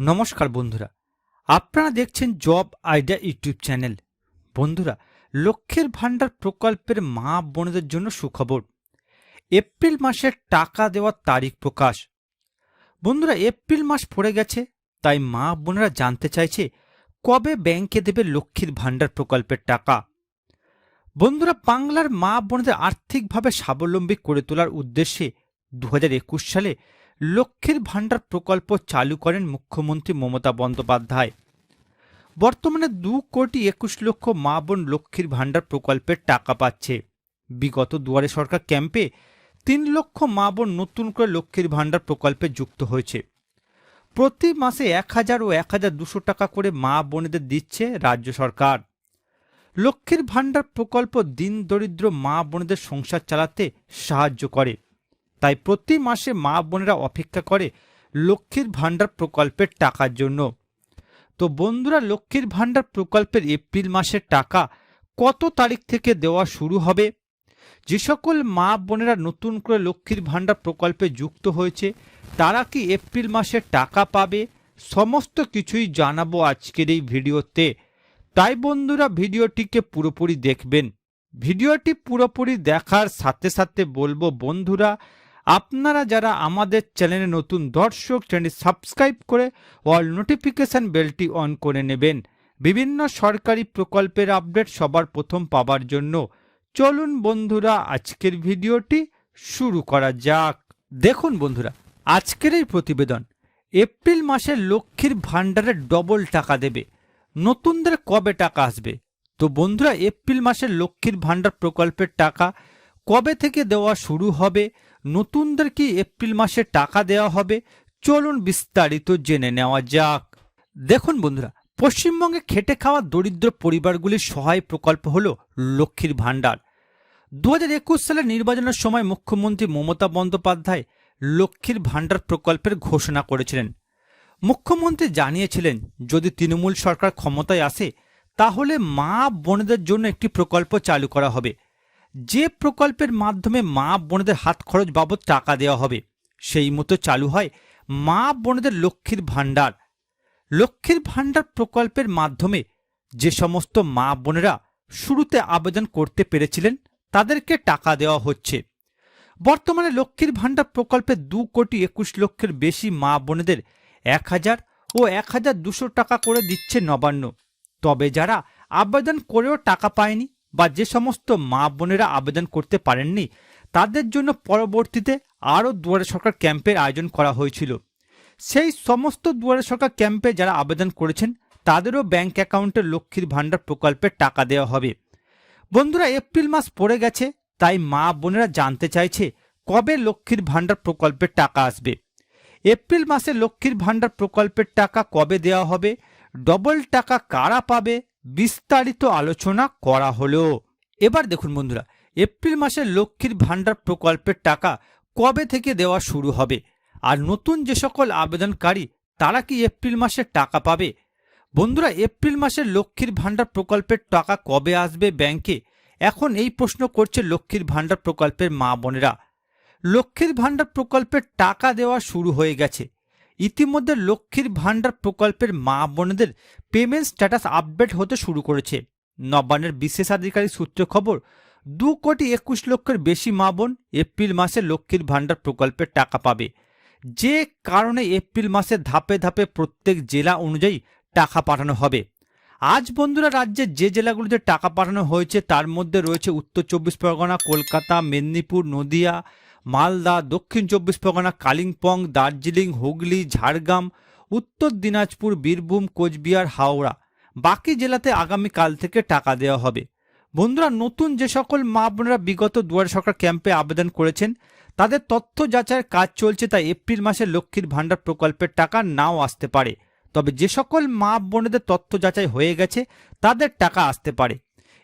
নমস্কার বন্ধুরা। আপনারা দেখছেন জব আইডিয়া ইউটিউব চ্যানেল। বন্ধুরা লক্ষ্যের ভাণ্ডার প্রকল্পের মা বোনদের জন্য সুখবর। এপ্রিল মাসের টাকা দেওয়ার তারিখ প্রকাশ। বন্ধুরা, এপ্রিল মাস পড়ে গেছে, তাই মা বোনেরা জানতে চাইছে কবে ব্যাংকে দেবে লক্ষ্মীর ভাণ্ডার প্রকল্পের টাকা। বন্ধুরা, বাংলার মা বোনদের আর্থিকভাবে স্বাবলম্বী করে তোলার উদ্দেশ্যে দু হাজার একুশ সালে লক্ষ্মীর ভাণ্ডার প্রকল্প চালু করেন মুখ্যমন্ত্রী মমতা বন্দ্যোপাধ্যায়। বর্তমানে দু কোটি একুশ লক্ষ মা বোন লক্ষ্মীর ভাণ্ডার প্রকল্পের টাকা পাচ্ছে। বিগত দুয়ারে সরকার ক্যাম্পে তিন লক্ষ মা বোন নতুন করে লক্ষ্মীর ভাণ্ডার প্রকল্পে যুক্ত হয়েছে। প্রতি মাসে এক হাজার ও এক হাজার দুশো টাকা করে মা বোনেদের দিচ্ছে রাজ্য সরকার। লক্ষ্মীর ভাণ্ডার প্রকল্প দিন দরিদ্র মা বোনেদের সংসার চালাতে সাহায্য করে। তাই প্রতি মাসে মা বোনেরা অপেক্ষা করে লক্ষ্মীর ভাণ্ডার প্রকল্পের টাকার জন্য। তো বন্ধুরা, লক্ষ্মীর ভাণ্ডার প্রকল্পের এপ্রিল মাসের টাকা কত তারিখ থেকে দেওয়া শুরু হবে? যে সকল মা বোনেরা নতুন করে লক্ষ্মীর ভাণ্ডার প্রকল্পে যুক্ত হয়েছে, তারা কি এপ্রিল মাসে টাকা পাবে? সমস্ত কিছুই জানাব আজকের এই ভিডিওতে। তাই বন্ধুরা, ভিডিওটিকে পুরোপুরি দেখবেন। ভিডিওটি পুরোপুরি দেখার সাথে সাথে বলব বন্ধুরা আপনারা যারা আমাদের চ্যানেলে নতুন দর্শক চ্যানেল সাবস্ক্রাইব করে অল নোটিফিকেশন বেলটি অন করে নেবেন। বিভিন্ন সরকারি প্রকল্পের আপডেট সবার প্রথম পাবার জন্য চলুন বন্ধুরা, আজকের ভিডিওটি শুরু করা যাক। দেখুন বন্ধুরা, আজকের এই প্রতিবেদন, এপ্রিল মাসে লক্ষ্মীর ভাণ্ডারে ডবল টাকা দেবে। নতুনদের কবে টাকা আসবে? তো বন্ধুরা, এপ্রিল মাসে লক্ষ্মীর ভাণ্ডার প্রকল্পের টাকা কবে থেকে দেওয়া শুরু হবে? নতুনদের কি এপ্রিল মাসে টাকা দেওয়া হবে। চলুন বিস্তারিত জেনে নেওয়া যাক। দেখুন বন্ধুরা, পশ্চিমবঙ্গে খেটে খাওয়া দরিদ্র পরিবারগুলির সহায় প্রকল্প হল লক্ষ্মীর ভাণ্ডার। দু হাজার একুশ সালের নির্বাচনের সময় মুখ্যমন্ত্রী মমতা বন্দ্যোপাধ্যায় লক্ষ্মীর ভাণ্ডার প্রকল্পের ঘোষণা করেছিলেন। মুখ্যমন্ত্রী জানিয়েছিলেন, যদি তৃণমূল সরকার ক্ষমতায় আসে, তাহলে মা বোনেদের জন্য একটি প্রকল্প চালু করা হবে। যে প্রকল্পের মাধ্যমে মা বোনেদের হাত খরচ বাবদ টাকা দেওয়া হবে, সেই মতো চালু হয় মা বোনেদের লক্ষ্মীর ভাণ্ডার। লক্ষ্মীর ভাণ্ডার প্রকল্পের মাধ্যমে যে সমস্ত মা বোনেরা শুরুতে আবেদন করতে পেরেছিলেন, তাদেরকে টাকা দেওয়া হচ্ছে। বর্তমানে লক্ষ্মীর ভাণ্ডার প্রকল্পে দু কোটি একুশ লক্ষের বেশি মা বোনেদের এক হাজার ও এক হাজার দুশো টাকা করে দিচ্ছে নবান্ন। তবে যারা আবেদন করেও টাকা পায়নি বা যে সমস্ত মা বোনেরা আবেদন করতে পারেননি, তাদের জন্য পরবর্তীতে আরও দুয়ারে সরকার ক্যাম্পের আয়োজন করা হয়েছিল। সেই সমস্ত দুয়ারে সরকার ক্যাম্পে যারা আবেদন করেছেন, তাদেরও ব্যাংক অ্যাকাউন্টে লক্ষ্মীর ভাণ্ডার প্রকল্পের টাকা দেওয়া হবে। বন্ধুরা, এপ্রিল মাস পড়ে গেছে, তাই মা বোনেরা জানতে চাইছে কবে লক্ষ্মীর ভাণ্ডার প্রকল্পের টাকা আসবে। এপ্রিল মাসে লক্ষ্মীর ভাণ্ডার প্রকল্পের টাকা কবে দেওয়া হবে, ডবল টাকা কারা পাবে বিস্তারিত আলোচনা করা হলো। এবার দেখুন বন্ধুরা, এপ্রিল মাসে লক্ষ্মীর ভাণ্ডার প্রকল্পের টাকা কবে থেকে দেওয়া শুরু হবে? আর নতুন যে সকল আবেদনকারী, তারা কি এপ্রিল মাসে টাকা পাবে? বন্ধুরা, এপ্রিল মাসে লক্ষ্মীর ভাণ্ডার প্রকল্পের টাকা কবে আসবে ব্যাংকে? এখন এই প্রশ্ন করছে লক্ষ্মীর ভাণ্ডার প্রকল্পের মা বোনেরা। লক্ষ্মীর ভাণ্ডার প্রকল্পের টাকা দেওয়া শুরু হয়ে গেছে। ইতিমধ্যে লক্ষ্মীর ভাণ্ডার প্রকল্পের মা বোনদের পেমেন্ট স্ট্যাটাস আপডেট হতে শুরু করেছে। নবান্নের বিশেষাধিকারী সূত্রে খবর, দু কোটি একুশ লক্ষের বেশি মা বোন এপ্রিল মাসে লক্ষ্মীর ভাণ্ডার প্রকল্পের টাকা পাবে। যে কারণে এপ্রিল মাসে ধাপে ধাপে প্রত্যেক জেলা অনুযায়ী টাকা পাঠানো হবে। আজ বন্ধুরা রাজ্যে যে জেলাগুলিতে টাকা পাঠানো হয়েছে তার মধ্যে রয়েছে উত্তর চব্বিশ পরগনা, কলকাতা, মেদিনীপুর, নদিয়া মালদা, দক্ষিণ চব্বিশ পরগনা, কালিম্পং, দার্জিলিং, হুগলি, ঝাড়গ্রাম, উত্তর দিনাজপুর, বীরভূম, কোচবিহার, হাওড়া। বাকি জেলাতে আগামীকাল থেকে টাকা দেওয়া হবে। বন্ধুরা, নতুন যে সকল মা বোনেরা বিগত দুয়ারে সরকার ক্যাম্পে আবেদন করেছেন, তাদের তথ্য যাচাইয়ের কাজ চলছে, তাই এপ্রিল মাসে লক্ষ্মীর ভাণ্ডার প্রকল্পের টাকা নাও আসতে পারে। তবে যে সকল মা বোনেদের তথ্য যাচাই হয়ে গেছে, তাদের টাকা আসতে পারে।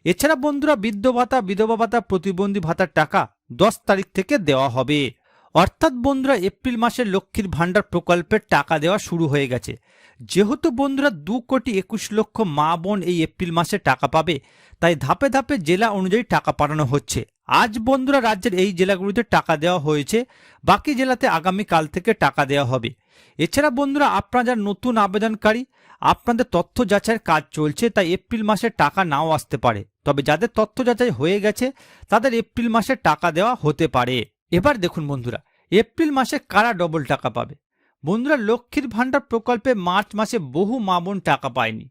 এছাড়া বন্ধুরা বৃদ্ধ ভাতা, বিধবা ভাতা, প্রতিবন্ধী ভাতার টাকা দশ তারিখ থেকে দেওয়া হবে। অর্থাৎ বন্ধুরা, এপ্রিল মাসে লক্ষ্মীর ভাণ্ডার প্রকল্পের টাকা দেওয়া শুরু হয়ে গেছে। যেহেতু বন্ধুরা, দু কোটি একুশ লক্ষ মা বোন এই এপ্রিল মাসে টাকা পাবে, তাই ধাপে ধাপে জেলা অনুযায়ী টাকা পাঠানো হচ্ছে। আজ বন্ধুরা, রাজ্যের এই জেলাগুলিতে টাকা দেওয়া হয়েছে, বাকি জেলাতে আগামী কাল থেকে টাকা দেওয়া হবে। এছাড়া বন্ধুরা, আপনারা যারা নতুন আবেদনকারী, আপনাদের তথ্য যাচাইয়ের কাজ চলছে, তাই এপ্রিল মাসে টাকা নাও আসতে পারে। তবে যাদের তথ্য যাচাই হয়ে গেছে, তাদের এপ্রিল মাসে টাকা দেওয়া হতে পারে। এবার দেখুন বন্ধুরা, এপ্রিল মাসে কারা ডবল টাকা পাবে? বন্ধুরা, লক্ষ্মীর ভাণ্ডার প্রকল্পে মার্চ মাসে বহু মা বোন টাকা পায়নি।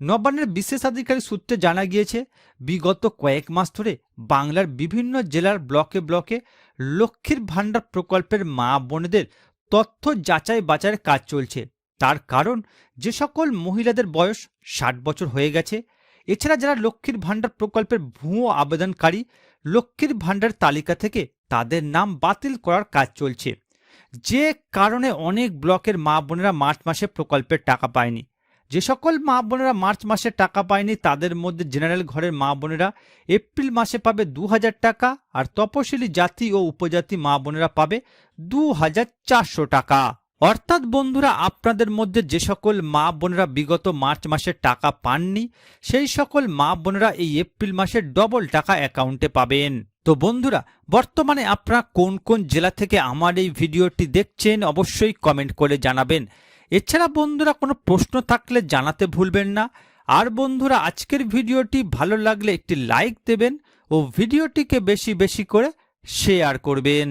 নবান্নের বিশেষাধিকারী সূত্রে জানা গিয়েছে, বিগত কয়েক মাস ধরে বাংলার বিভিন্ন জেলার ব্লকে ব্লকে লক্ষ্মীর ভাণ্ডার প্রকল্পের মা বোনদের তথ্য যাচাই বাছাইয়ের কাজ চলছে। তার কারণ, যে সকল মহিলাদের বয়স ষাট বছর হয়ে গেছে এছাড়া যারা লক্ষ্মীর ভাণ্ডার প্রকল্পের ভুয়ো আবেদনকারী, লক্ষ্মীর ভাণ্ডার তালিকা থেকে তাদের নাম বাতিল করার কাজ চলছে। যে কারণে অনেক ব্লকের মা বোনেরা মার্চ মাসে প্রকল্পের টাকা পায়নি। যে সকল মা বোনেরা মার্চ মাসে টাকা পায়নি, তাদের মধ্যে জেনারেল ঘরের মা বোনেরা এপ্রিল মাসে পাবে দু হাজার টাকা আর তপশিলি জাতি ও উপজাতি মা বোনেরা পাবে দু হাজার চারশো টাকা। অর্থাৎ বন্ধুরা, আপনাদের মধ্যে যে সকল মা বোনেরা বিগত মার্চ মাসে টাকা পাননি, সেই সকল মা বোনেরা এই এপ্রিল মাসে ডবল টাকা অ্যাকাউন্টে পাবেন। তো বন্ধুরা, বর্তমানে আপনারা কোন কোন জেলা থেকে আমার এই ভিডিওটি দেখছেন, অবশ্যই কমেন্ট করে জানাবেন। এছাড়া বন্ধুরা, কোনো প্রশ্ন থাকলে জানাতে ভুলবেন না। আর বন্ধুরা, আজকের ভিডিওটি ভালো লাগলে একটি লাইক দেবেন ও ভিডিওটিকে বেশি বেশি করে শেয়ার করবেন।